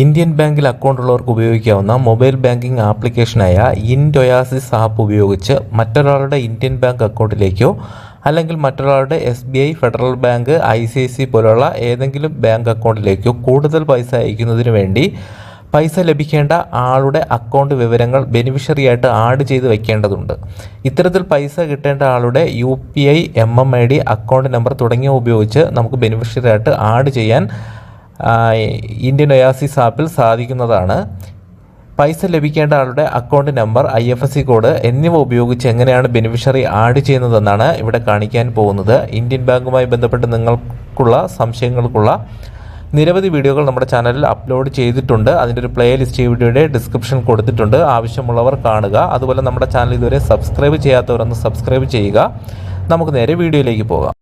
Indian ബാങ്കിൽ account ഉള്ളവർക്ക് ഉപയോഗിക്കാവുന്ന മൊബൈൽ ബാങ്കിംഗ് ആപ്ലിക്കേഷനായ ഇൻഡൊയാസിസ് ആപ്പ് ഉപയോഗിച്ച് മറ്റൊരാളുടെ ഇന്ത്യൻ ബാങ്ക് അക്കൗണ്ടിലേക്കോ അല്ലെങ്കിൽ മറ്റൊരാളുടെ S B I federal bank I C I C പോലുള്ള ഏതെങ്കിലും ബാങ്ക് അക്കൗണ്ടിലേക്കോ കൂടുതൽ പൈസ അയക്കുന്നതിന് വേണ്ടി പൈസ ലഭിക്കേണ്ട ആളുടെ അക്കൗണ്ട് വിവരങ്ങൾ ബെനിഫിഷ്യറിയായിട്ട് ആഡ് ചെയ്ത് വെക്കേണ്ടതുണ്ട്. ഇത്തരത്തിൽ പൈസ കിട്ടേണ്ട ആളുടെ U P I M M I D account number തുടങ്ങിയവ ഉപയോഗിച്ച് നമുക്ക് ബെനിഫിഷ്യറിയായിട്ട് ആഡ് ചെയ്യാൻ ഇന്ത്യൻ ഒയാസിസ് ആപ്പിൽ സാധിക്കുന്നതാണ്. പൈസ ലഭിക്കേണ്ട ആളുടെ account number I F S C code എന്നിവ ഉപയോഗിച്ച് എങ്ങനെയാണ് ബെനിഫിഷ്യറി ആഡ് ചെയ്യുന്നതെന്നാണ് ഇവിടെ കാണിക്കാൻ പോകുന്നത്. ഇന്ത്യൻ ബാങ്കുമായി ബന്ധപ്പെട്ട് നിങ്ങൾക്കുള്ള സംശയങ്ങൾക്കുള്ള നിരവധി വീഡിയോകൾ നമ്മുടെ ചാനലിൽ അപ്ലോഡ് ചെയ്തിട്ടുണ്ട്. അതിന്റെ ഒരു പ്ലേ ലിസ്റ്റ് ഈ വീഡിയോയുടെ ഡിസ്ക്രിപ്ഷൻ കൊടുത്തിട്ടുണ്ട്. ആവശ്യമുള്ളവർ കാണുക. അതുപോലെ നമ്മുടെ ചാനൽ ഇതുവരെ സബ്സ്ക്രൈബ് ചെയ്യാത്തവരൊന്ന് സബ്സ്ക്രൈബ് ചെയ്യുക. നമുക്ക് നേരെ വീഡിയോയിലേക്ക് പോകാം.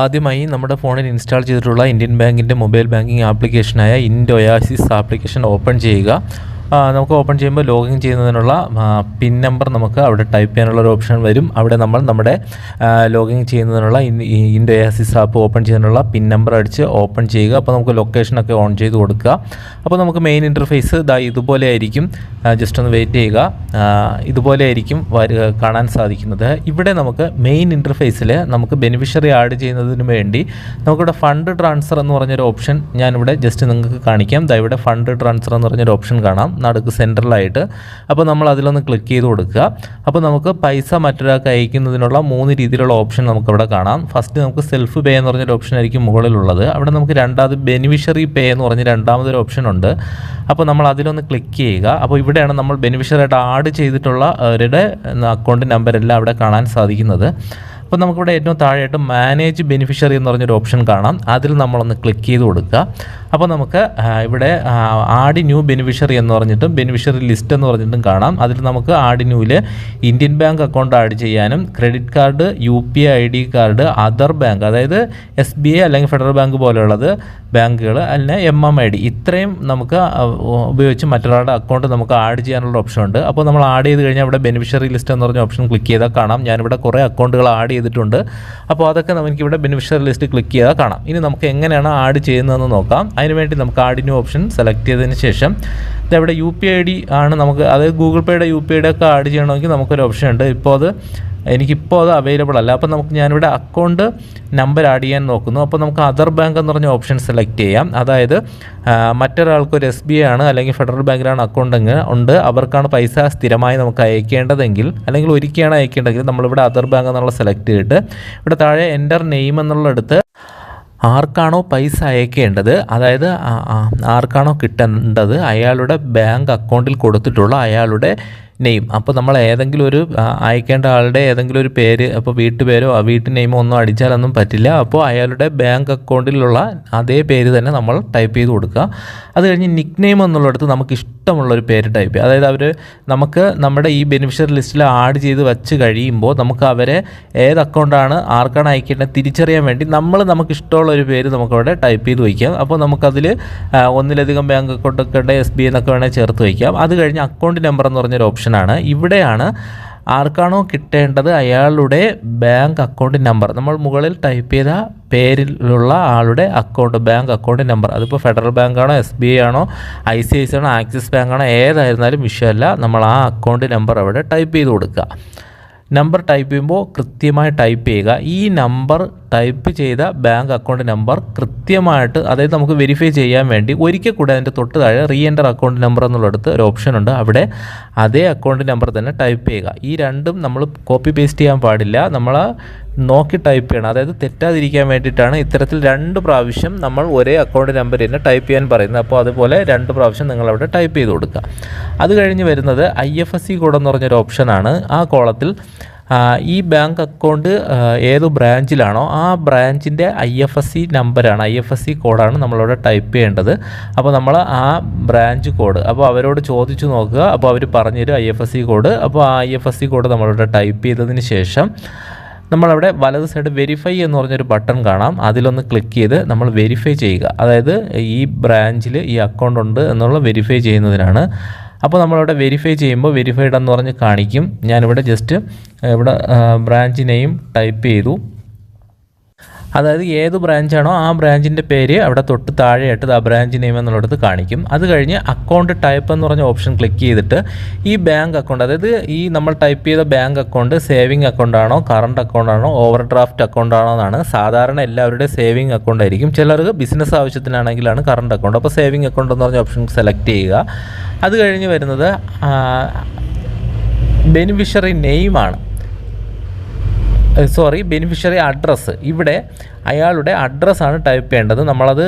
ആദ്യമായി നമ്മുടെ ഫോണിൽ ഇൻസ്റ്റാൾ ചെയ്തിട്ടുള്ള ഇന്ത്യൻ ബാങ്കിന്റെ മൊബൈൽ ബാങ്കിങ് ആപ്ലിക്കേഷനായ ഇൻഡോയാസിസ് ആപ്ലിക്കേഷൻ ഓപ്പൺ ചെയ്യുക. നമുക്ക് ഓപ്പൺ ചെയ്യുമ്പോൾ ലോഗിൻ ചെയ്യുന്നതിനുള്ള പിൻ നമ്പർ നമുക്ക് അവിടെ ടൈപ്പ് ചെയ്യാനുള്ള ഒരു ഓപ്ഷൻ വരും. അവിടെ നമ്മൾ നമ്മുടെ ലോഗിൻ ചെയ്യുന്നതിനുള്ള ഇൻഡൊയാസിസ് ആപ്പ് ഓപ്പൺ ചെയ്യുന്നതിനുള്ള പിൻ നമ്പർ അടിച്ച് ഓപ്പൺ ചെയ്യുക. അപ്പോൾ നമുക്ക് ലൊക്കേഷനൊക്കെ ഓൺ ചെയ്ത് കൊടുക്കുക. അപ്പോൾ നമുക്ക് മെയിൻ ഇന്റർഫേസ് ഇതാ ഇതുപോലെ ആയിരിക്കും. ജസ്റ്റ് ഒന്ന് വെയിറ്റ് ചെയ്യുക. ഇതുപോലെ ആയിരിക്കും കാണാൻ സാധിക്കുന്നത്. ഇവിടെ നമുക്ക് മെയിൻ ഇന്റർഫേസിൽ നമുക്ക് ബെനിഫിഷ്യറി ആഡ് ചെയ്യുന്നതിന് വേണ്ടി നമുക്കിവിടെ ഫണ്ട് ട്രാൻസ്ഫർ എന്ന് പറഞ്ഞൊരു ഓപ്ഷൻ ഞാനിവിടെ ജസ്റ്റ് നിങ്ങൾക്ക് കാണിക്കാം. ദാ ഇവിടെ ഫണ്ട് ട്രാൻസ്ഫർ എന്ന് പറഞ്ഞൊരു ഓപ്ഷൻ കാണാം. നടുക്ക് സെൻട്രലായിട്ട്. അപ്പോൾ നമ്മൾ അതിലൊന്ന് ക്ലിക്ക് ചെയ്ത് കൊടുക്കുക. അപ്പോൾ നമുക്ക് പൈസ മറ്റൊരാൾക്ക് അയക്കുന്നതിനുള്ള മൂന്ന് രീതിയിലുള്ള ഓപ്ഷൻ നമുക്കിവിടെ കാണാം. ഫസ്റ്റ് നമുക്ക് സെൽഫ് പേ എന്ന് പറഞ്ഞൊരു ഓപ്ഷൻ ആയിരിക്കും മുകളിലുള്ളത്. അവിടെ നമുക്ക് രണ്ടാമത് ബെനിഫിഷ്യറി പേ എന്ന് പറഞ്ഞ രണ്ടാമതൊരു ഓപ്ഷൻ ഉണ്ട്. അപ്പോൾ നമ്മൾ അതിലൊന്ന് ക്ലിക്ക് ചെയ്യുക. അപ്പോൾ ഇവിടെയാണ് നമ്മൾ ബെനിഫിഷ്യറായിട്ട് ആഡ് ചെയ്തിട്ടുള്ള അവരുടെ അക്കൗണ്ട് നമ്പരെല്ലാം അവിടെ കാണാൻ സാധിക്കുന്നത്. അപ്പോൾ നമുക്കിവിടെ ഏറ്റവും താഴെയായിട്ട് മാനേജ് ബെനിഫിഷ്യറി എന്ന് പറഞ്ഞൊരു ഓപ്ഷൻ കാണാം. അതിൽ നമ്മളൊന്ന് ക്ലിക്ക് ചെയ്ത് കൊടുക്കുക. അപ്പോൾ നമുക്ക് ഇവിടെ ആഡ് ന്യൂ ബെനിഫിഷ്യറി എന്ന് പറഞ്ഞിട്ടും ബെനിഫിഷ്യറി ലിസ്റ്റ് എന്ന് പറഞ്ഞിട്ടും കാണാം. അതിൽ നമുക്ക് ആഡ് ന്യൂവിൽ ഇന്ത്യൻ ബാങ്ക് അക്കൗണ്ട് ആഡ് ചെയ്യാനും credit card U P I D card other bank അതായത് എസ് ബി ഐ അല്ലെങ്കിൽ ഫെഡറൽ ബാങ്ക് പോലെയുള്ളത് ബാങ്കുകൾ അല്ലെങ്കിൽ എം എം ഐ ഡി ഇത്രയും നമുക്ക് ഉപയോഗിച്ച് മറ്റൊരാളുടെ അക്കൗണ്ട് നമുക്ക് ആഡ് ചെയ്യാനുള്ള ഓപ്ഷൻ ഉണ്ട്. അപ്പോൾ നമ്മൾ ആഡ് ചെയ്ത് കഴിഞ്ഞാൽ അവിടെ ബെനിഫിഷ്യറി ലിസ്റ്റ് എന്ന് പറഞ്ഞ ഓപ്ഷൻ ക്ലിക്ക് ചെയ്താൽ കാണാം. ഞാനിവിടെ കുറേ അക്കൗണ്ടുകൾ ആഡ് ചെയ്തിട്ടുണ്ട്. അപ്പോൾ അതൊക്കെ നമുക്കിവിടെ ബെനിഫിഷ്യറി ലിസ്റ്റ് ക്ലിക്ക് ചെയ്താൽ കാണാം. ഇനി നമുക്ക് എങ്ങനെയാണ് ആഡ് ചെയ്യുന്നതെന്ന് നോക്കാം. അതിനുവേണ്ടി നമുക്ക് ആഡ് ന്യൂ ഓപ്ഷൻ സെലക്ട് ചെയ്തതിന് ശേഷം ഇതവിടെ യു പി ഐ ഡി ആണ് നമുക്ക് അതായത് ഗൂഗിൾ പേയുടെ യു പി ഐ ഡി ഒക്കെ ആഡ് ചെയ്യണമെങ്കിൽ നമുക്കൊരു ഓപ്ഷൻ ഉണ്ട്. ഇപ്പോൾ അത് എനിക്കിപ്പോൾ അത് അവൈലബിൾ അല്ല. അപ്പോൾ നമുക്ക് ഞാനിവിടെ അക്കൗണ്ട് നമ്പർ ആഡ് ചെയ്യാൻ നോക്കുന്നു. അപ്പോൾ നമുക്ക് അതർ ബാങ്ക് എന്ന് പറഞ്ഞ ഓപ്ഷൻ സെലക്ട് ചെയ്യാം. അതായത് മറ്റൊരാൾക്ക് ഒരു എസ് ബി ഐ ആണ് അല്ലെങ്കിൽ ഫെഡറൽ ബാങ്കിലാണ് അക്കൗണ്ട് ഉണ്ട്. അവർക്കാണ് പൈസ സ്ഥിരമായി നമുക്ക് അയക്കേണ്ടതെങ്കിൽ അല്ലെങ്കിൽ ഒരിക്കലാണ് അയക്കേണ്ടതെങ്കിൽ നമ്മളിവിടെ അതർ ബാങ്ക് എന്നുള്ള സെലക്ട് ചെയ്തിട്ട് ഇവിടെ താഴെ എന്റർ നെയിം എന്നുള്ളടത്ത് ആർക്കാണോ പൈസ അയക്കേണ്ടത് അതായത് ആർക്കാണോ കിട്ടേണ്ടത് അയാളുടെ ബാങ്ക് അക്കൗണ്ടിൽ കൊടുത്തിട്ടുള്ള അയാളുടെ നെയിം. അപ്പോൾ നമ്മൾ ഏതെങ്കിലും ഒരു അയക്കേണ്ട ആളുടെ ഏതെങ്കിലും ഒരു പേര് അപ്പോൾ വീട്ടുപേരോ ആ വീട്ടു നെയിമോ ഒന്നും അടിച്ചാലൊന്നും പറ്റില്ല. അപ്പോൾ അയാളുടെ ബാങ്ക് അക്കൗണ്ടിലുള്ള അതേ പേര് തന്നെ നമ്മൾ ടൈപ്പ് ചെയ്ത് കൊടുക്കുക. അത് കഴിഞ്ഞ് നിക് നെയിം എന്നുള്ളിടത്ത് നമുക്ക് ഇഷ്ടമുള്ള ഒരു പേര് ടൈപ്പ് ചെയ്യുക. അതായത് അവർ നമുക്ക് നമ്മുടെ ഈ ബെനിഫിഷ്യറി ലിസ്റ്റിൽ ആഡ് ചെയ്ത് വെച്ച് കഴിയുമ്പോൾ നമുക്ക് അവരെ ഏത് അക്കൗണ്ടാണ് ആർക്കാണ് അയക്കേണ്ടത് തിരിച്ചറിയാൻ വേണ്ടി നമ്മൾ നമുക്ക് ഇഷ്ടമുള്ള ഒരു പേര് നമുക്കവിടെ ടൈപ്പ് ചെയ്ത് വയ്ക്കാം. അപ്പോൾ നമുക്കതിൽ ഒന്നിലധികം ബാങ്ക് അക്കൗണ്ടൊക്കെ എസ് ബി എന്നൊക്കെ വേണമെങ്കിൽ ചേർത്ത് വയ്ക്കാം. അത് കഴിഞ്ഞ് അക്കൗണ്ട് നമ്പർ എന്ന് പറഞ്ഞൊരു ഓപ്ഷനാണ് ഇവിടെയാണ് ആർക്കാണോ കിട്ടേണ്ടത് അയാളുടെ ബാങ്ക് അക്കൗണ്ട് നമ്പർ. നമ്മൾ മുകളിൽ ടൈപ്പ് ചെയ്ത പേരിലുള്ള ആളുടെ അക്കൗണ്ട് ബാങ്ക് അക്കൗണ്ട് നമ്പർ. അതിപ്പോൾ ഫെഡറൽ ബാങ്കാണോ എസ് ബി ഐ ആണോ ഐ സി ഐ സി ആണോ ആക്സിസ് ബാങ്കാണോ ഏതായിരുന്നാലും വിഷയമല്ല. നമ്മൾ ആ അക്കൗണ്ട് നമ്പർ അവിടെ ടൈപ്പ് ചെയ്ത് കൊടുക്കുക. നമ്പർ ടൈപ്പ് ചെയ്യുമ്പോൾ കൃത്യമായി ടൈപ്പ് ചെയ്യുക. ഈ നമ്പർ ടൈപ്പ് ചെയ്ത ബാങ്ക് അക്കൗണ്ട് നമ്പർ കൃത്യമായിട്ട് അതായത് നമുക്ക് വെരിഫൈ ചെയ്യാൻ വേണ്ടി ഒരിക്കൽ കൂടെ അതിന്റെ തൊട്ട് താഴെ റീ എന്റർ അക്കൗണ്ട് നമ്പർ എന്നുള്ളിടത്ത് ഒരു ഓപ്ഷൻ ഉണ്ട്. അവിടെ അതേ അക്കൗണ്ട് നമ്പർ തന്നെ ടൈപ്പ് ചെയ്യുക. ഈ രണ്ടും നമ്മൾ കോപ്പി പേസ്റ്റ് ചെയ്യാൻ പാടില്ല. നമ്മൾ നോക്കി ടൈപ്പ് ചെയ്യണം. അതായത് തെറ്റാതിരിക്കാൻ വേണ്ടിയിട്ടാണ് ഇത്തരത്തിൽ രണ്ട് പ്രാവശ്യം നമ്മൾ ഒരേ അക്കൗണ്ട് നമ്പർ തന്നെ ടൈപ്പ് ചെയ്യാൻ പറയുന്നത്. അപ്പോൾ അതുപോലെ രണ്ട് പ്രാവശ്യം നിങ്ങളവിടെ ടൈപ്പ് ചെയ്ത് കൊടുക്കുക. അത് കഴിഞ്ഞ് വരുന്നത് I F S C code പറഞ്ഞൊരു ഓപ്ഷനാണ് ആ കോളത്തിൽ ഈ ബാങ്ക് അക്കൗണ്ട് ഏത് ബ്രാഞ്ചിലാണോ ആ ബ്രാഞ്ചിന്റെ ഐ എഫ് എസ് സി നമ്പറാണ് ഐ എഫ് എസ് സി കോഡാണ് നമ്മളവിടെ ടൈപ്പ് ചെയ്യേണ്ടത്. അപ്പോൾ നമ്മൾ ആ ബ്രാഞ്ച് കോഡ് അപ്പോൾ അവരോട് ചോദിച്ചു നോക്കുക. അപ്പോൾ അവർ പറഞ്ഞുതരും I F S C code. അപ്പോൾ ആ I F S C code നമ്മളിവിടെ ടൈപ്പ് ചെയ്തതിന് ശേഷം നമ്മളവിടെ വലത് സൈഡ് വെരിഫൈ എന്ന് പറഞ്ഞൊരു ബട്ടൺ കാണാം. അതിലൊന്ന് ക്ലിക്ക് ചെയ്ത് നമ്മൾ വെരിഫൈ ചെയ്യുക. അതായത് ഈ ബ്രാഞ്ചിൽ ഈ അക്കൗണ്ട് ഉണ്ട് എന്നുള്ള വെരിഫൈ ചെയ്യുന്നതിനാണ് അപ്പോൾ നമ്മളവിടെ വെരിഫൈ ചെയ്യുമ്പോൾ വെരിഫൈഡ് എന്ന് പറഞ്ഞ് കാണിക്കും. ഞാനിവിടെ ജസ്റ്റ് ഇവിടെ ബ്രാഞ്ച് നെയിം ടൈപ്പ് ചെയ്തു. അതായത് ഏത് ബ്രാഞ്ചാണോ ആ ബ്രാഞ്ചിന്റെ പേര് അവിടെ തൊട്ട് താഴെയായിട്ട് ആ ബ്രാഞ്ച് നെയിം എന്നുള്ളത് കാണിക്കും. അത് കഴിഞ്ഞ് അക്കൗണ്ട് ടൈപ്പ് എന്ന് പറഞ്ഞ ഓപ്ഷൻ ക്ലിക്ക് ചെയ്തിട്ട് ഈ ബാങ്ക് അക്കൗണ്ട് അതായത് ഈ നമ്മൾ ടൈപ്പ് ചെയ്ത ബാങ്ക് അക്കൗണ്ട് സേവിങ് അക്കൗണ്ട് ആണോ കറണ്ട് അക്കൗണ്ട് ആണോ ഓവർ ഡ്രാഫ്റ്റ് അക്കൗണ്ട് ആണോ എന്നാണ് സാധാരണ എല്ലാവരുടെ സേവിങ് അക്കൗണ്ട് ആയിരിക്കും. ചിലർക്ക് ബിസിനസ് ആവശ്യത്തിനാണെങ്കിലാണ് കറണ്ട് അക്കൗണ്ട് അപ്പോൾ സേവിങ് അക്കൗണ്ട് എന്ന് പറഞ്ഞ ഓപ്ഷൻ സെലക്ട് ചെയ്യുക. അത് കഴിഞ്ഞ് വരുന്നത് ബെനിഫിഷ്യറി നെയിമാണ്. സോറി ബെനിഫിഷ്യറി അഡ്രസ്സ് ഇവിടെ അയാളുടെ അഡ്രസ്സാണ് ടൈപ്പ് ചെയ്യേണ്ടത്. നമ്മളത്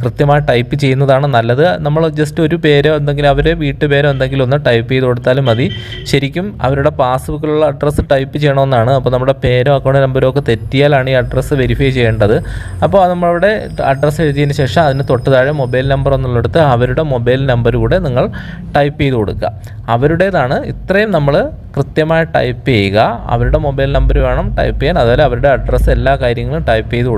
കൃത്യമായി ടൈപ്പ് ചെയ്യുന്നതാണ് നല്ലത്. നമ്മൾ ജസ്റ്റ് ഒരു പേരോ എന്തെങ്കിലും അവരെ വീട്ടുപേരോ എന്തെങ്കിലും ഒന്ന് ടൈപ്പ് ചെയ്ത് കൊടുത്താലും മതി. ശരിക്കും അവരുടെ പാസ്ബുക്കിലുള്ള അഡ്രസ്സ് ടൈപ്പ് ചെയ്യണമെന്നാണ്. അപ്പോൾ നമ്മുടെ പേരോ അക്കൗണ്ട് നമ്പരോ ഒക്കെ തെറ്റിയാലാണ് ഈ അഡ്രസ്സ് വെരിഫൈ ചെയ്യേണ്ടത്. അപ്പോൾ നമ്മളുടെ അഡ്രസ്സ് എഴുതിയതിന് ശേഷം അതിന് തൊട്ട് താഴെ മൊബൈൽ നമ്പർ എന്നുള്ളിടത്ത് അവരുടെ മൊബൈൽ നമ്പർ കൂടെ നിങ്ങൾ ടൈപ്പ് ചെയ്ത് കൊടുക്കുക. അവരുടേതാണ് ഇത്രയും നമ്മൾ കൃത്യമായി ടൈപ്പ് ചെയ്യുക. അവരുടെ മൊബൈൽ നമ്പർ വേണം ടൈപ്പ് ചെയ്യാൻ. അതുപോലെ അവരുടെ അഡ്രസ്സ് എല്ലാ കാര്യങ്ങളും ടൈപ്പ് ചെയ്ത് കൊടുക്കുക.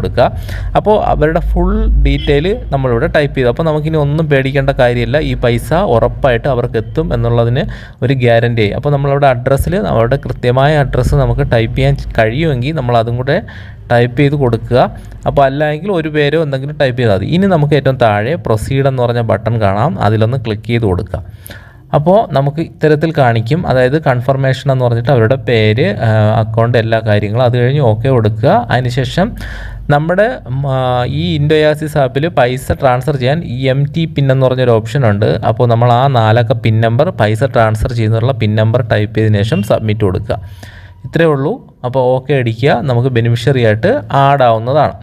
അപ്പോൾ അവരുടെ ഫുൾ ഡീറ്റെയിൽ നമ്മളിവിടെ ടൈപ്പ് ചെയ്തു. അപ്പോൾ നമുക്കിനി ഒന്നും പേടിക്കേണ്ട കാര്യമില്ല. ഈ പൈസ ഉറപ്പായിട്ട് അവർക്ക് എത്തും എന്നുള്ളതിന് ഒരു ഗ്യാരണ്ടി ആയി അപ്പോൾ നമ്മളവിടെ അഡ്രസ്സിൽ അവരുടെ കൃത്യമായ അഡ്രസ്സ് നമുക്ക് ടൈപ്പ് ചെയ്യാൻ കഴിയുമെങ്കിൽ നമ്മൾ അതും കൂടെ ടൈപ്പ് ചെയ്ത് കൊടുക്കുക. അപ്പോൾ അല്ലെങ്കിൽ ഒരു പേരോ എന്തെങ്കിലും ടൈപ്പ് ചെയ്താൽ മതി. ഇനി നമുക്ക് ഏറ്റവും താഴെ പ്രൊസീഡ് എന്ന് പറഞ്ഞ ബട്ടൺ കാണാം. അതിലൊന്ന് ക്ലിക്ക് ചെയ്ത് കൊടുക്കുക. അപ്പോൾ നമുക്ക് ഇത്തരത്തിൽ കാണിക്കും. അതായത് കൺഫർമേഷൻ എന്ന് പറഞ്ഞിട്ട് അവരുടെ പേര് അക്കൗണ്ട് എല്ലാ കാര്യങ്ങളും അത് കഴിഞ്ഞ് ഓക്കെ കൊടുക്കുക. അതിനുശേഷം നമ്മുടെ ഈ ഇൻഡോയാസിസ് ആപ്പിൽ പൈസ ട്രാൻസ്ഫർ ചെയ്യാൻ ഇ എം ടി പിൻ എന്ന് പറഞ്ഞൊരു ഓപ്ഷൻ ഉണ്ട്. അപ്പോൾ നമ്മൾ ആ നാലക്ക പിൻ നമ്പർ പൈസ ട്രാൻസ്ഫർ ചെയ്യുന്നതിനുള്ള പിൻ നമ്പർ ടൈപ്പ് ചെയ്തതിന് ശേഷം സബ്മിറ്റ് കൊടുക്കുക. ഇത്രയേ ഉള്ളൂ. അപ്പോൾ ഓക്കെ അടിക്കുക. നമുക്ക് ബെനിഫിഷ്യറി ആയിട്ട് ആഡ് ആവുന്നതാണ്.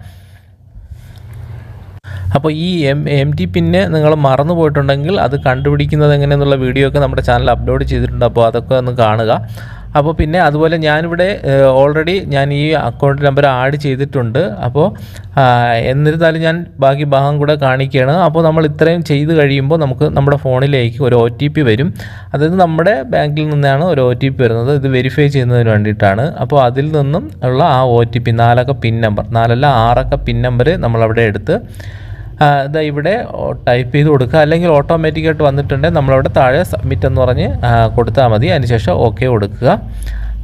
അപ്പോൾ ഈ എം എം ടി പിന്നെ നിങ്ങൾ മറന്നു പോയിട്ടുണ്ടെങ്കിൽ അത് കണ്ടുപിടിക്കുന്നത് എങ്ങനെയെന്നുള്ള വീഡിയോ ഒക്കെ നമ്മുടെ ചാനൽ അപ്ലോഡ് ചെയ്തിട്ടുണ്ട്. അപ്പോൾ അതൊക്കെ ഒന്ന് കാണുക. അപ്പോൾ പിന്നെ അതുപോലെ ഞാനിവിടെ ഓൾറെഡി ഞാൻ ഈ അക്കൗണ്ട് നമ്പർ ആഡ് ചെയ്തിട്ടുണ്ട്. അപ്പോൾ എന്നിരുന്നാലും ഞാൻ ബാക്കി ഭാഗം കൂടെ കാണിക്കുകയാണ്. അപ്പോൾ നമ്മൾ ഇത്രയും ചെയ്ത് കഴിയുമ്പോൾ നമുക്ക് നമ്മുടെ ഫോണിലേക്ക് ഒരു ഒ വരും. അതായത് നമ്മുടെ ബാങ്കിൽ നിന്നാണ് ഒരു ഒ വരുന്നത്. ഇത് വെരിഫൈ ചെയ്യുന്നതിന് വേണ്ടിയിട്ടാണ്. അപ്പോൾ അതിൽ നിന്നും ഉള്ള ആ ഒ ടി പി നാലക്ക പിൻ നമ്പർ നാലല്ല ആറക്ക പിൻ നമ്പർ നമ്മളവിടെ എടുത്ത് ഇതാ ഇവിടെ ടൈപ്പ് ചെയ്ത് കൊടുക്കുക. അല്ലെങ്കിൽ ഓട്ടോമാറ്റിക്കായിട്ട് വന്നിട്ടുണ്ടെങ്കിൽ നമ്മളവിടെ താഴെ സബ്മിറ്റ് എന്ന് പറഞ്ഞ് കൊടുത്താൽ മതി. അതിനുശേഷം ഓക്കെ കൊടുക്കുക.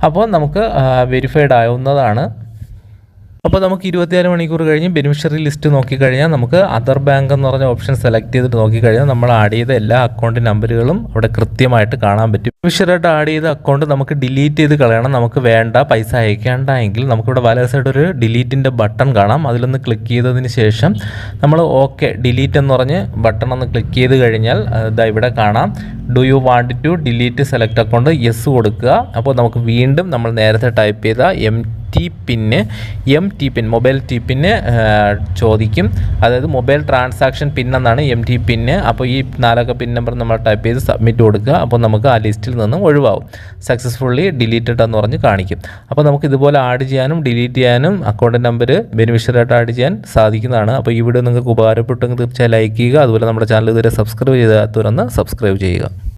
അപ്പോൾ നമുക്ക് വെരിഫൈഡ് ആവുന്നതാണ്. അപ്പോൾ നമുക്ക് ഇരുപത്തിയാറ് മണിക്കൂർ കഴിഞ്ഞ് ബെനിഫിഷ്യറി ലിസ്റ്റ് നോക്കിക്കഴിഞ്ഞാൽ നമുക്ക് അതർ ബാങ്ക് എന്ന് പറഞ്ഞ ഓപ്ഷൻ സെലക്ട് ചെയ്തിട്ട് നോക്കിക്കഴിഞ്ഞാൽ നമ്മൾ ആഡ് ചെയ്ത എല്ലാ അക്കൗണ്ട് നമ്പറുകളും അവിടെ കൃത്യമായിട്ട് കാണാൻ പറ്റും. ബെനിഫിഷ്യറായിട്ട് ആഡ് ചെയ്ത അക്കൗണ്ട് നമുക്ക് ഡിലീറ്റ് ചെയ്ത് കളയണം. നമുക്ക് വേണ്ട പൈസ അയക്കേണ്ടെങ്കിൽ നമുക്കിവിടെ വല സൈഡ് ഒരു ഡിലീറ്റിന്റെ ബട്ടൺ കാണാം. അതിലൊന്ന് ക്ലിക്ക് ചെയ്തതിന് ശേഷം നമ്മൾ ഓക്കെ ഡിലീറ്റ് എന്ന് പറഞ്ഞ് ബട്ടൺ ഒന്ന് ക്ലിക്ക് ചെയ്ത് കഴിഞ്ഞാൽ ഇതാ ഇവിടെ കാണാം. Do you want to delete select account yes കൊടുക്കുക. അപ്പോൾ നമുക്ക് വീണ്ടും നമ്മൾ നേരത്തെ ടൈപ്പ് ചെയ്ത M T pin M T pin mobile T pin ചോദിക്കും. അതായത് മൊബൈൽ ട്രാൻസാക്ഷൻ പിൻ എന്നാണ് എം ടി പിന്ന് അപ്പോൾ ഈ നാലക്ക പിൻ നമ്പർ നമ്മൾ ടൈപ്പ് ചെയ്ത് സബ്മിറ്റ് കൊടുക്കുക. അപ്പോൾ നമുക്ക് ആ ലിസ്റ്റിൽ നിന്നും ഒഴിവാകും സക്സസ്ഫുള്ളി ഡിലീറ്റഡ് എന്ന് പറഞ്ഞ് കാണിക്കും. അപ്പോൾ നമുക്ക് ഇതുപോലെ ആഡ് ചെയ്യാനും ഡിലീറ്റ് ചെയ്യാനും അക്കൗണ്ട് നമ്പർ ബെനിഫിഷ്യറായിട്ട് ആഡ് ചെയ്യാൻ സാധിക്കുന്നതാണ്. അപ്പോൾ ഈ വീഡിയോ നിങ്ങൾക്ക് ഉപകാരപ്പെട്ടെങ്കിൽ തീർച്ചയായും ലൈക്ക് ചെയ്യുക. അതുപോലെ നമ്മുടെ ചാനൽ ഇതുവരെ സബ്സ്ക്രൈബ് ചെയ്താത്തവരൊന്ന് സബ്സ്ക്രൈബ് ചെയ്യുക.